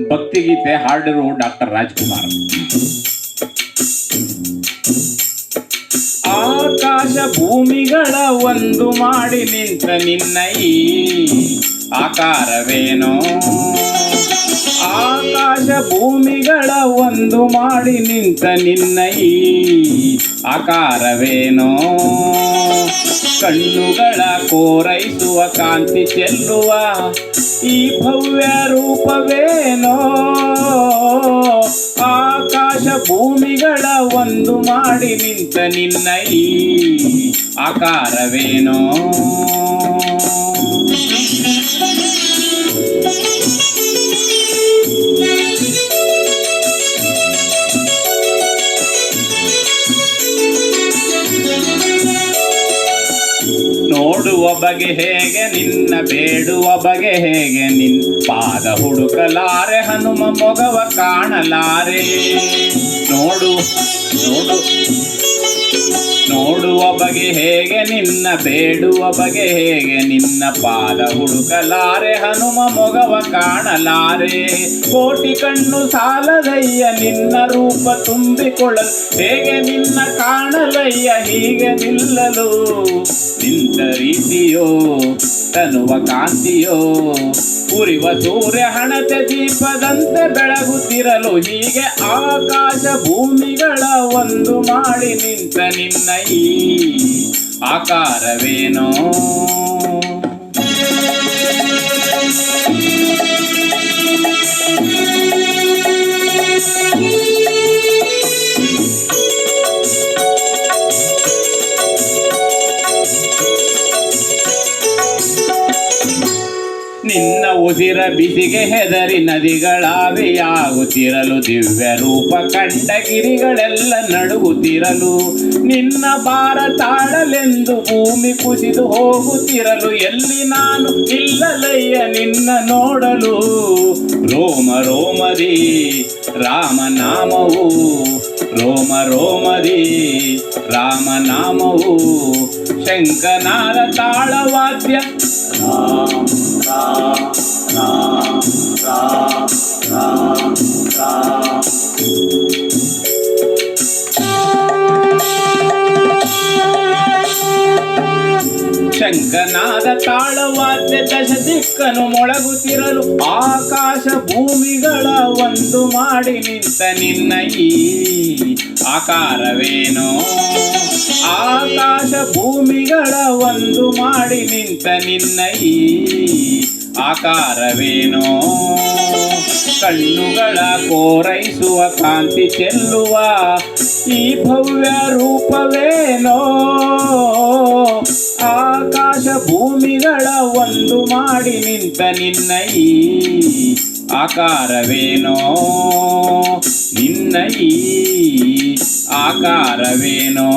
ಭಕ್ತಿಗೀತೆ ಹಾಡಿರು ಡಾಕ್ಟರ್ ರಾಜ್ಕುಮಾರ್. ಆಕಾಶ ಭೂಮಿಗಳ ಒಂದು ಮಾಡಿ ನಿಂತ ನಿನ್ನ ಆಕಾರವೇನೋ? ಆಕಾಶ ಭೂಮಿಗಳ ಒಂದು ಮಾಡಿ ನಿಂತ ನಿನ್ನ ಆಕಾರವೇನೋ? ಕಣ್ಣುಗಳ ಕೋರೈಸುವ ಕಾಂತಿ ಚೆಲ್ಲುವ ಈ ಭವ್ಯ ರೂಪವೇನೋ? ಆಕಾಶ ಭೂಮಿಗಳ ಒಂದು ಮಾಡಿ ನಿಂತ ನಿನ್ನ ಈ ಆಕಾರವೇನೋ? ಬಗೆ ಹೇಗೆ ನಿನ್ನ ಬೇಡುವ ಬಗೆ ಹೇಗೆ ನಿನ್ ಪಾದ ಹುಡುಕಲಾರೆ ಹನುಮ ಮೊಗವ ಕಾಣಲಾರೆ. ನೋಡು ನೋಡು. ಬಗೆ ಹೇಗೆ ನಿನ್ನ ಬೇಡುವ ಬಗೆ ಹೇಗೆ ನಿನ್ನ ಪಾದ ಹುಡುಕಲಾರೆ? ಹನುಮ ಮೊಗವ ಕಾಣಲಾರೆ. ಕೋಟಿ ಕಣ್ಣು ಸಾಲದಯ್ಯ ನಿನ್ನ ರೂಪ ತುಂಬಿಕೊಳ್ಳ ಹೇಗೆ ನಿನ್ನ ಕಾಣಲಯ್ಯ ಹೀಗೆ ನಿಲ್ಲಲು? ನಿಂತ ರೀತಿಯೋ ತನುವ ಕಾಂತಿಯೋ ಉರಿವ ಸೂರ್ಯ ಹಣತೆ ದೀಪದಂತೆ ಬೆಳಗುತ್ತಿರಲು ಹೀಗೆ ಆಕಾಶ ಭೂಮಿಗಳ ಒಂದು ಮಾಡಿ ನಿಂತ ನಿನ್ನ ಆಕಾರವೇನೋ. ನಿನ್ನ ಉಸಿರ ಬಿಸಿಗೆ ಹೆದರಿ ನದಿಗಳಾವೆಯಾಗುತ್ತಿರಲು ದಿವ್ಯ ರೂಪ ಕಂಡ ಗಿರಿಗಳೆಲ್ಲ ನಡುಗುತ್ತಿರಲು ನಿನ್ನ ಭಾರ ತಾಳಲೆಂದು ಭೂಮಿ ಕುಸಿದು ಹೋಗುತ್ತಿರಲು ಎಲ್ಲಿ ನಾನು ಇಲ್ಲಲಯ್ಯ ನಿನ್ನ ನೋಡಲು? ರೋಮ, ರೋಮದಿ, ರಾಮನಾಮವು, ರೋಮ, ರೋಮದಿ, ರಾಮನಾಮವು, ಶಂಕನಾದ ತಾಳವಾದ್ಯ. ಶಂಕನಾದ ತಾಳವಾದ್ಯ ದಶ ದಿಕ್ಕನು ಮೊಳಗುತ್ತಿರಲು ಆಕಾಶ ಭೂಮಿಗಳ ಒಂದು ಮಾಡಿ ನಿಂತ ನಿನ್ನ ಈ ಆಕಾರವೇನೋ? ಆಕಾಶ ಭೂಮಿಗಳ ಒಂದು ಮಾಡಿ ನಿಂತ ನಿನ್ನ. ಆಕಾರವೇನೋ? ಕಣ್ಣುಗಳ ಕೋರೈಸುವ ಕಾಂತಿ ಚೆಲ್ಲುವ ಈ ಭವ್ಯ ರೂಪವೇನೋ? ಆಕಾಶ ಭೂಮಿಗಳ ಒಂದು ಮಾಡಿ ನಿಂತ ನಿನ್ನ. ಆಕಾರವೇನೋ? ನಿನ್ನ ಈ ಆಕಾರವೇನೋ?